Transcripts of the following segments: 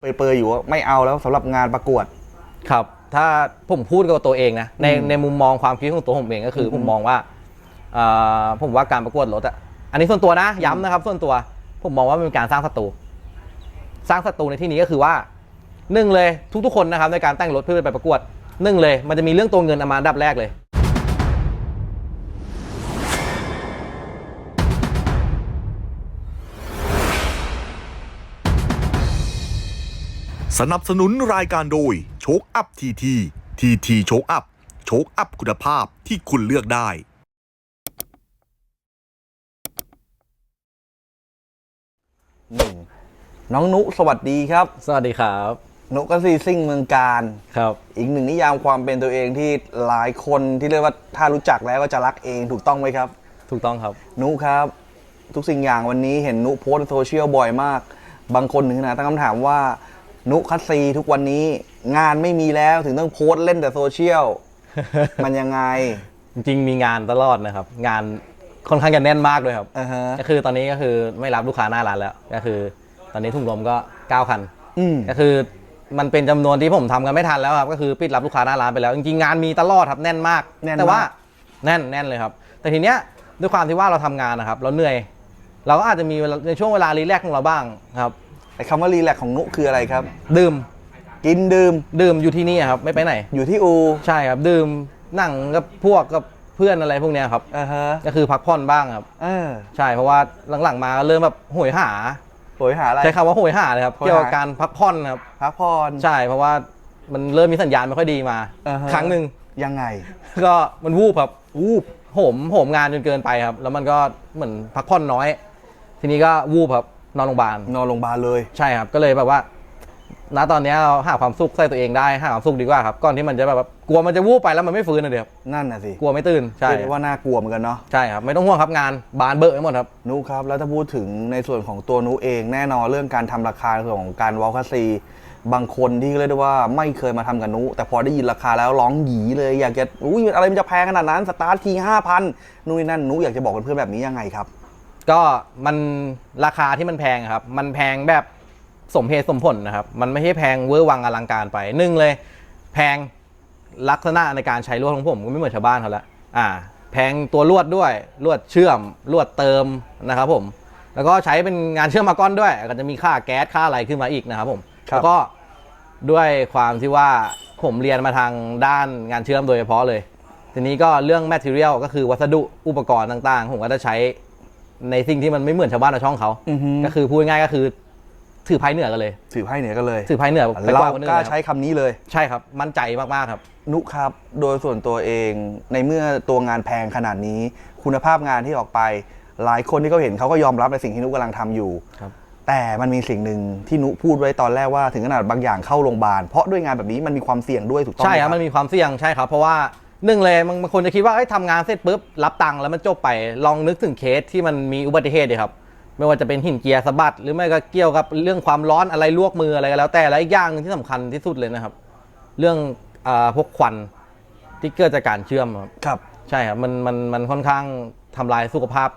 เปรยๆอยู่ว่าไม่เอาแล้วสำหรับงานประกวด ครับ ถ้าผมพูดกับตัวเองนะ ในอืมในมุมมองความคิดของตัวผมเองก็คืออมผมมองว่าเอ่อผมว่าการประกวดรถอะอันนี้ส่วนตัวนะ ย้ำนะครับ ส่วนตัว ผมมองว่ามันเป็นการสร้างศัตรู สร้างศัตรูในที่นี้ก็คือว่าหนึ่งเลยทุกๆคนนะครับในการแต่งรถเพื่อไปประกวดหนึ่งเลย มันจะมีเรื่องตัวเงินเอามาอันดับแรกเลย สนับสนุนรายการโดยโชคอัพทีทีทีทีโชคอัพโชคอัพคุณภาพที่คุณเลือกได้ หนึ่งน้องนุสวัสดีครับ สวัสดีครับ นุก็ซีซิ่งเมืองการ ครับ อีกหนึ่งนิยามความเป็นตัวเองที่หลายคนที่เรียกว่าถ้ารู้จักแล้วก็จะรักเองถูกต้องไหมครับ ถูกต้องครับ นุครับ ทุกสิ่งอย่างวันนี้เห็นนุโพสต์ในโซเชียลบ่อยมาก บางคนถึงขนาดตั้งคำถามว่า นุคัสซีทุกวันนี้งานไม่มีแล้วถึงต้องโพสต์เล่นแต่โซเชียล มันยังไง จริงๆมีงานตลอดนะครับ งานค่อนข้างจะแน่นมากด้วยครับ อ่าฮะ ก็คือตอนนี้ก็คือไม่รับลูกค้าหน้าร้านแล้ว ก็คือ ตอนนี้ถุงลมก็ 9 คัน อืม ก็คือมันเป็นจำนวนที่ผมทำกันไม่ทันแล้วครับ ก็คือปิดรับลูกค้าหน้าร้านไปแล้ว จริงๆงานมีตลอดครับแน่นมากแน่นมากแต่ว่าแน่นแน่นเลยครับ แต่ทีเนี้ยด้วยความที่ว่าเราทำงานนะครับ เราเหนื่อย เราก็อาจจะมีเวลาในช่วงเวลารีแลกซ์ของเราบ้างครับ ไอ้คำว่ารีแลกซ์ของนุคืออะไรครับ ดื่มกินดื่มดื่มอยู่ที่นี่ครับไม่ไปไหน อยู่ที่อูใช่ครับ ดื่มนั่งกับพวกกับเพื่อนอะไรพวกเนี้ยครับอ่าฮะก็คือพักผ่อนบ้างครับ เออใช่เพราะว่าหลังๆมาก็เริ่มแบบโหยหา โหยหาอะไร ใช้คำว่าโหยหาเลยครับโหยหา เกี่ยวกับการพักผ่อนครับ พักผ่อนใช่เพราะว่ามันเริ่มมีสัญญาณไม่ค่อยดีมา อ่าฮะครั้งหนึ่ง ยังไง ก็มันวูบครับวูบโหมโหมงานจนเกินไปครับ แล้วมันก็เหมือนพักผ่อนน้อย ทีนี้ก็วูบครับ นอนโรงพยาบาลนอนโรงพยาบาลเลย ใช่ครับ ก็เลยแบบว่า ณตอนนี้เราหาความสุขใส่ตัวเองได้หาความสุขดีกว่าครับก่อนที่มันจะแบบว่ากลัวมันจะวูบไปแล้วมันไม่ฟื้นนะเดี๋ยวนั่นน่ะสิกลัวไม่ตื่นใช่เรียกได้ว่าน่ากลัวเหมือนกันเนาะ ใช่ครับไม่ต้องห่วงครับงานบานเบอะไปหมดครับ นุครับแล้วถ้าพูดถึงในส่วนของตัวนุเองแน่นอนเรื่องการทำราคาในส่วนของการวอลคัสซีบางคนที่เรียกได้ว่าไม่เคยมาทำกับนุ แต่พอได้ยินราคาแล้วร้องหยีเลยอยากจะอุ้ยอะไรมันจะแพงขนาดนั้นสตาร์ททีห้าพันนู่นนนั่นนุอยากจะบอกเพื่อนๆแบบนี้ยังไงครับ ก็มันราคาที่มันแพงอะครับ มันแพงแบบสมเหตุสมผลนะครับ มันไม่ใช่แพงเวอร์วังอลังการไปหนึ่งเลย แพงลักษณะในการใช้ลวดของผมก็ไม่เหมือนชาวบ้านเขาละอ่า แพงตัวลวดด้วยลวดเชื่อมลวดเติมนะครับผม แล้วก็ใช้เป็นงานเชื่อมมาก้อนด้วย ก็จะมีค่าแก๊สค่าอะไรขึ้นมาอีกนะครับผมครับ แล้วก็ด้วยความที่ว่าผมเรียนมาทางด้านงานเชื่อมโดยเฉพาะเลย ทีนี้ก็เรื่อง material ก็คือวัสดุอุปกรณ์ต่างๆ ผมก็จะใช้ ในสิ่งที่มันไม่เหมือนชาวบ้านชาวช่องเขา อือฮึ ก็คือพูดง่ายๆก็คือ ถือไพ่เหนือกันเลย ถือไพ่เหนือกันเลยถือไพ่เหนือไปเราว่าคนอื่นกล้าเลยครับใช้คำนี้เลย ใช่ครับ มั่นใจมากๆครับ นุครับ โดยส่วนตัวเองในเมื่อตัวงานแพงขนาดนี้ คุณภาพงานที่ออกไป หลายคนที่เขาเห็นเขาก็ยอมรับในสิ่งที่นุกำลังทำอยู่ ครับ แต่มันมีสิ่งหนึ่งที่นุพูดไว้ตอนแรกว่าถึงขนาดบางอย่างเข้าโรงพยาบาลเพราะด้วยงานแบบนี้มันมีความเสี่ยงด้วยถูกต้องใช่ไหมครับ มันมีความเสี่ยงใช่ครับ เพราะว่า หนึ่งเลยบางบางคนจะคิดว่าเอ้ยทำงานเสร็จปุ๊บรับตังค์แล้วมันจบไปลองนึกถึงเคสที่มันมีอุบัติเหตุดิครับ ไม่ว่าจะเป็นหินเกียร์สะบัดหรือไม่ก็เกี่ยวกับเรื่องความร้อนอะไรลวกมืออะไรก็แล้วแต่และอีกอย่างหนึงที่สำคัญที่สุดเลยนะครับ เรื่องอาพวกควันที่เกิดจากการเชื่อมครับครับ ใช่ครับมันมันมันค่อนข้างทำลายสุขภาพ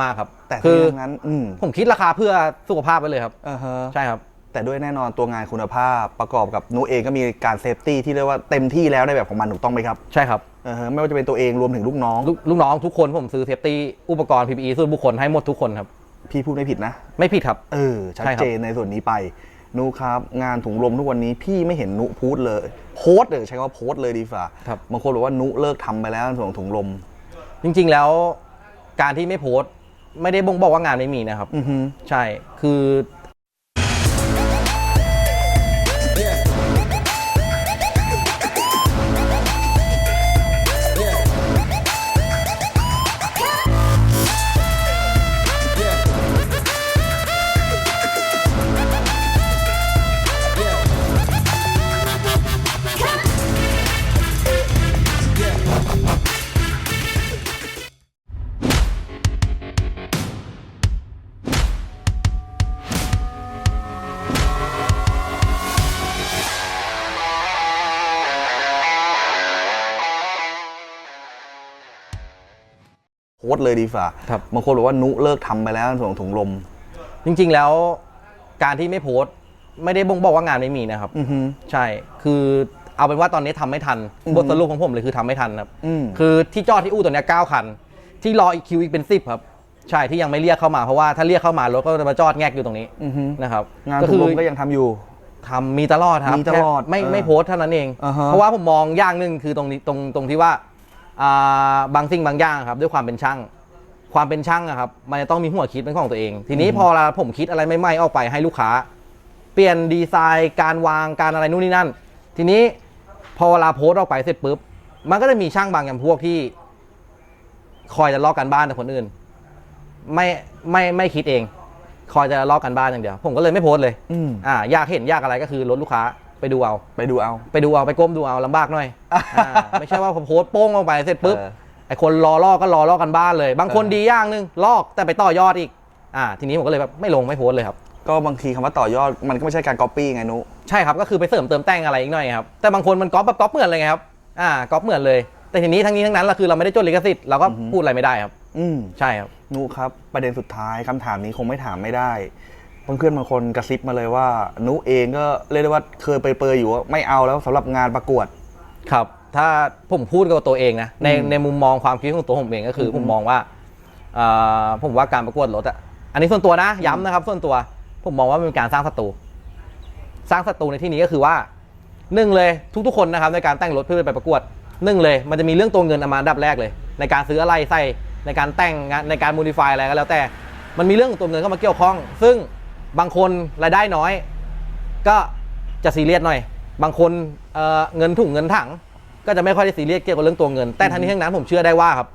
มากๆครับแต่คืที่ออย่างนั้น อืมผมคิดราคาเพื่อสุขภาพไปเลยครับ อ่าฮะ ใช่ครับ แต่ด้วยแน่นอนตัวงานคุณภาพประกอบกับนุเองก็มีการเซฟตี้ที่เรียกว่าเต็มที่แล้วในแบบของมันถูกต้องไหมครับใช่ครับอ่าฮะไม่ว่าจะเป็นตัวเองรวมถึงลูกน้องลูกลูกน้องทุกคนผมซื้อเซฟตี้อุปกรณ์ PPE ส่วนบุคคลให้หมดทุกคนครับ พี่พูดไม่ผิดนะ ไม่ผิดครับ เออ ชัดใช่ครับ เจนในส่วนนี้ไปนุครับ งานถุงลมทุกวันนี้พี่ไม่เห็นนุพูดเลย โพสต์เลยใช้คำว่าโพสต์เลยดีฝ่าครับ บางคนบอกว่านุเลิกทำไปแล้วในส่วนของถุงลม จริงๆแล้วการที่ไม่โพสต์ ไม่ได้บ่งบอกว่างานไม่มีนะครับ อือฮึ ใช่ คือ ต์เลยดีฝ่าครับบางคนบอกว่านุเลิกทำไปแล้วในส่วนของถุงลม จริง ๆ แล้วการที่ไม่โพสต์ไม่ได้บ่งบอกว่างานไม่มีนะครับอือฮึ ใช่คือเอาเป็นว่าตอนนี้ทำไม่ทันอืมบทสรุปของผมเลยคือทำไม่ทันครับอืม คือที่จอดที่อู้ตัวเนี้ยเก้าคัน ที่รออีกคิวอีกเป็นสิบครับใช่ที่ยังไม่เรียกเข้ามาเพราะว่าถ้าเรียกเข้ามารถก็จะมาจอดแงกอยู่ตรงนี้อือฮึนะครับงานก็ถูคืกอลมก็ยังทำอยู่ ทำมีตลอดครับมีตลอดแค่ไม่เออไม่โพสต์เท่านั้นเอง อ่าฮะ เพราะว่าผมมองอย่างหนึ่งคือตรงนี้ตรงตรงที่ว่าอ่า บางสิ่งบางอย่างครับด้วยความเป็นช่าง ความเป็นช่างอะครับมันจะต้องมีหัวคิดเป็นของตัวเอง ทีนี้พอเราผมคิดอะไรใหม่ๆออกไปให้ลูกค้า เปลี่ยนดีไซน์การวางการอะไรนู่นนี่นั่น ทีนี้พอเวลาโพสต์ออกไปเสร็จปุ๊บมันก็จะมีช่างบางอย่างพวกที่ คอยจะลอกกันบ้านแต่คนอื่น ไม่ไม่ไม่คิดเอง คอยจะลอกกันบ้านอย่างเดียว ผมก็เลยไม่โพสต์เลย อืม อ่าอยากเห็นอยากอะไรก็คือรถลูกค้า ไปดูเอาไปดูเอา ไปดูเอาไปก้มดูเอาลำบากหน่อยอ่าไม่ใช่ว่าผมโพสต์โป้งออกไปเสร็จปุ๊บเออ ไอคนรอลอกก็รอลอกกันบ้านเลย บางคนเออดีอย่างหนึงลอกแต่ไปต่อยอดอีกอ่าทีนี้ผมก็เลยแบบไม่ลงไม่โพสต์เลยครับ ก็บางทีคำว่าต่อยอดมันก็ไม่ใช่การก๊อปปี้ไงนุ ใช่ครับ ก็คือไปเสริมเติมแต่งอะไรอีกหน่อยครับ แต่บางคนมันก๊อปแบบก๊อปเหมือนเลยไงครับอ่าก๊อปเหมือนเลย แต่ทีนี้ทั้งนี้ทั้งนั้นเราคือเราไม่ได้จดลิขสิทธิ์เราก็พูดอะไรไม่ได้ครับ อืม ใช่ครับ นุครับ ประเด็นสุดท้ายคำถามนี้คงไม่ถามไม่ได้ เพื่อนๆบางคนกระซิบมาเลยว่า นุเองก็เรียกได้ว่าเคยไปเปรยๆอยู่ว่าไม่เอาแล้วสำหรับงานประกวด ครับ ถ้าผมพูดกับตัวเองนะในอืมในมุมมองความคิดของตัวผมเองก็คืออมผมมองว่าอ่าผมว่าการประกวดรถอะอันนี้ส่วนตัวนะย้ำนะครับ ส่วนตัวผมมองว่ามันเป็นการสร้างศัตรูสร้างศัตรูในที่นี้ก็คือว่าหนึ่งเลยทุกๆคนนะครับในการแต่งรถเพื่อไปประกวดหนึ่งเลยมันจะมีเรื่องตัวเงินเอามาอันดับแรกเลย ในการซื้ออะไรใส่ในการแต่งงานในการ modify อะไรก็แล้วแต่ มันมีเรื่องของตัวเงินเข้ามาเกี่ยวข้อง ซึ่ง บางคนรายได้น้อย ก็จะซีเรียสหน่อย บางคนเอ่อเงินถุงเงินถัง ก็จะไม่ค่อยได้ซีเรียสเกี่ยวกับเรื่องตัวเงิน แต่ทั้งนี้ทั้งนั้นผมเชื่อได้ว่าครับ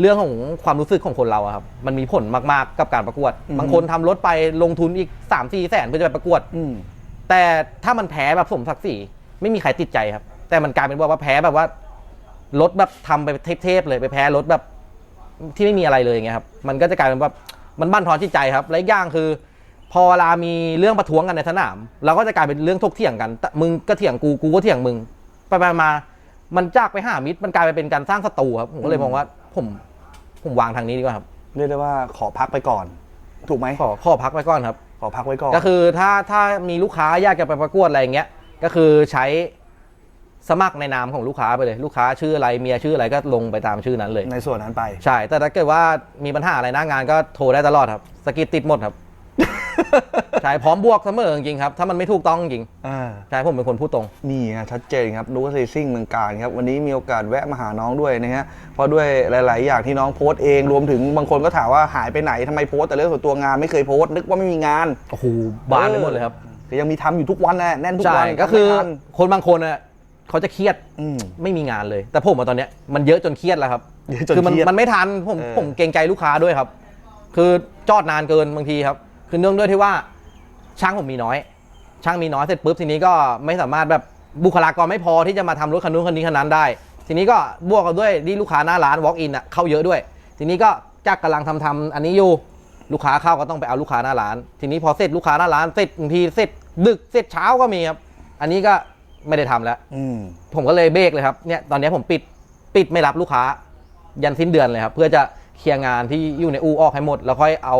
เรื่องของความรู้สึกของคนเราอะครับ มันมีผลมากๆกับการประกวด อืม บางคนทำรถไปลงทุนอีก3 4แสนเพื่อจะไปประกวด อืม แต่ถ้ามันแพ้แบบสมศักดิ์ศรีไม่มีใครติดใจครับ แต่มันกลายเป็นว่าว่าแพ้แบบว่ารถแบบทำไปเทพๆเลยไปแพ้รถแบบที่ไม่มีอะไรเลยอย่างเงี้ยครับ มันก็จะกลายเป็นว่ามันบั่นทอนจิตใจครับ และอีกอย่างคือ พอเวลามีเรื่องประท้วงกันในสนาม เราก็จะกลายเป็นเรื่องทกเถียงกันแต่มึงก็เถียงกูกูก็เถียงมึง ไปไปมา มันจากไปหามิตรมันกลายไปเป็นการสร้างศัตรูครับผมก็เลยมองว่าผมผมวางทางนี้ดีกว่าครับ เรียกได้ว่าขอพักไปก่อน ถูกไหมขอข้อพักไว้ก่อนครับ ขอพักไว้ก่อน ก็คือถ้าถ้ามีลูกค้าอยากจะไปประกวดอะไรอย่างเงี้ย ก็คือใช้สมัครในนามของลูกค้าไปเลย ลูกค้าชื่ออะไรเมียชื่ออะไรก็ลงไปตามชื่อนั้นเลย ในส่วนนั้นไป ใช่ แต่ถ้าเกิดว่ามีปัญหาอะไรหน้างานก็โทรได้ตลอดครับ สกิดติดหมดครับ ใช่พร้อมบวกเสมอจริงๆครับ ถ้ามันไม่ถูกต้องจริงอ่า ใช่ผมเป็นคนพูดตรง นี่ไงชัดเจนครับนูเซซิ่งเมืองการครับวันนี้มีโอกาสแวะมาหาน้องด้วยนะฮะเพราะด้วยหลาย ๆ อย่างที่น้องโพสต์เองรวมถึงบางคนก็ถามว่าหายไปไหนทำไมโพสต์แต่เรื่องส่วนตัวงานไม่เคยโพสต์นึกว่าไม่มีงานโอ้โหบานไปหมดเลยครับ ก็ยังมีทำอยู่ทุกวันแหละแน่นทุกใช่วันก็คือไม่ทันคนบางคนอะเขาจะเครียดอืม ไม่มีงานเลย แต่ผมอะตอนเนี้ยมันเยอะจนเครียดแล้วครับเยอะจนคือมันเครียดมันไม่ทันผมเออ ผมเกรงใจลูกค้าด้วยครับ คือจอดนานเกินบางทีครับ คือเนื่องด้วยที่ว่าช่างผมมีน้อย ช่างมีน้อยเสร็จปุ๊บทีนี้ก็ไม่สามารถแบบบุคลากรไม่พอที่จะมาทำรถคันนู้นคันนี้คันนั้นได้ ทีนี้ก็บวกกับด้วยที่ลูกค้าหน้าร้าน walk in อะเข้าเยอะด้วย ทีนี้ก็จักกำลังทำทำอันนี้อยู่ลูกค้าเข้าก็ต้องไปเอาลูกค้าหน้าร้าน ทีนี้พอเสร็จลูกค้าหน้าร้านเสร็จบางทีเสร็จดึกเสร็จเช้าก็มีครับอันนี้ก็ไม่ได้ทำแล้วอืมผมก็เลยเบรกเลยครับเนี่ยตอนนี้ผมปิดปิดไม่รับลูกค้า ยันสิ้นเดือนเลยครับเพื่อจะเคลียร์งานที่อยู่ในอูออกให้หมด แล้วค่อยเอา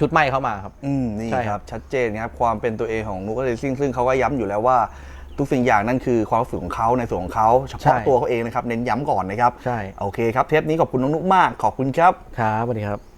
ชุดใหม่เข้ามาครับ อืมนี่ใช่คครัรับ บชัดเจนครับความเป็นตัวเองของนูเซซิ่งซึ่งเขาก็ย้ำอยู่แล้วว่า ทุกสิ่งอย่างนั่นคือความรู้สึกของเขาในส่วนของเขาเฉพาะตัวเขาเองนะครับเน้นย้ำก่อนนะครับใช่โอเคครับเทปนี้ขอบคุณน้องนุกมากขอบคุณครับ ครับสวัสดีครับ